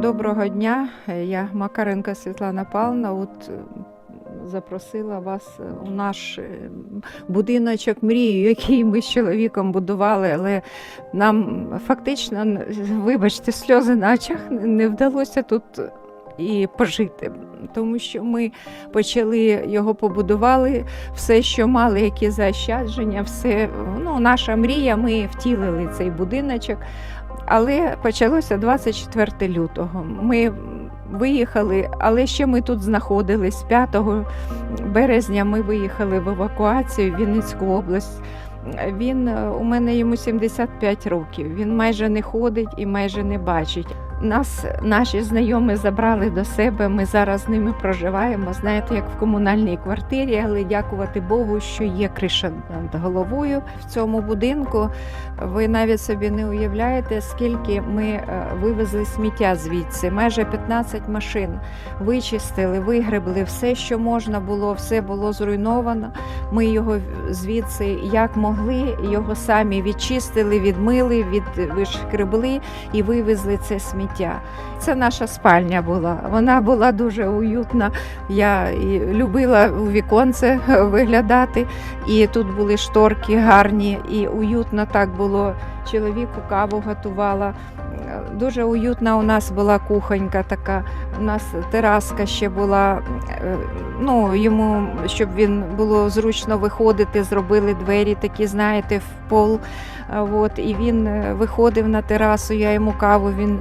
Доброго дня. Я Макаренко Світлана Павловна. От е, запросила вас е, у наш е, будиночок мрію, який ми з чоловіком будували, але нам фактично, вибачте, сльози на очах не вдалося тут і пожити. Тому що ми почали його побудували, все, що мали, які заощадження, все ну, наша мрія. Ми втілили цей будиночок. Але почалося 24 лютого. Ми виїхали, але ще ми тут знаходились. 5 березня ми виїхали в евакуацію в Вінницьку область. Він е, у мене йому 75 років. Він майже не ходить і майже не бачить. Нас наші знайомі забрали до себе. Ми зараз з ними проживаємо. Знаєте, як в комунальній квартирі, але дякувати Богу, що є криша над головою в цьому будинку. Ви навіть собі не уявляєте, скільки ми е, вивезли сміття звідси. Майже 15 машин вичистили, вигребли все, що можна було, все було зруйновано. Ми його звідси як могли, його самі відчистили, відмили, відшкребли і вивезли це сміття. Це наша спальня була. Вона була дуже уютна. Я любила у віконце виглядати. І тут були шторки гарні, і уютно так було. Чоловіку каву готувала. Дуже уютна у нас була кухонька така. У нас тераска ще була. Е, Ну, йому, щоб він було зручно виходити, зробили двері такі, знаєте, в пол. От, і він е, виходив на терасу, я йому каву. Він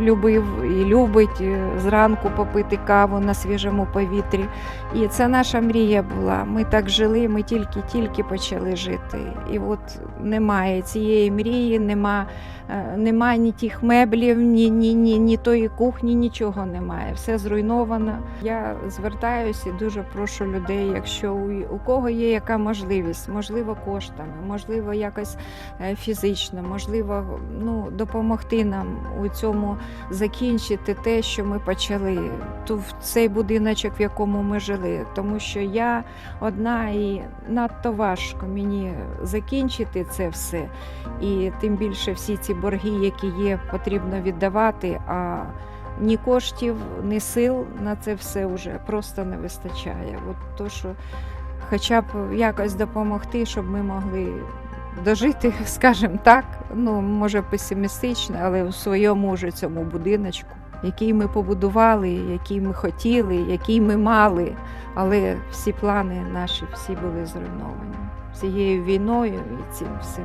любив і любить е, зранку попити каву на свіжому повітрі. І це наша мрія була. Ми так жили, ми тільки-тільки почали жити. І от немає цієї мрії, нема, е, нема ні тих меблів, ні, ні, ні, ні тої кухні, нічого немає. Все зруйновано. Я звертаюся і дуже прошу людей, якщо у, кого є яка можливість, можливо, коштами, можливо, якось е, фізично, можливо, ну, допомогти нам у цьому закінчити те, що ми почали, ту в цей будиночок, в якому ми жили. Тому що я одна і надто важко мені закінчити це все. І тим більше всі ці борги, які є, потрібно віддавати. А ні коштів, ні сил на це все вже просто не вистачає. От то, що хоча б якось допомогти, щоб ми могли дожити, скажімо так, ну може песимістично, але у своєму вже цьому будиночку, який ми побудували, який ми хотіли, який ми мали, але всі плани наші всі були зруйновані цією війною і цим всім.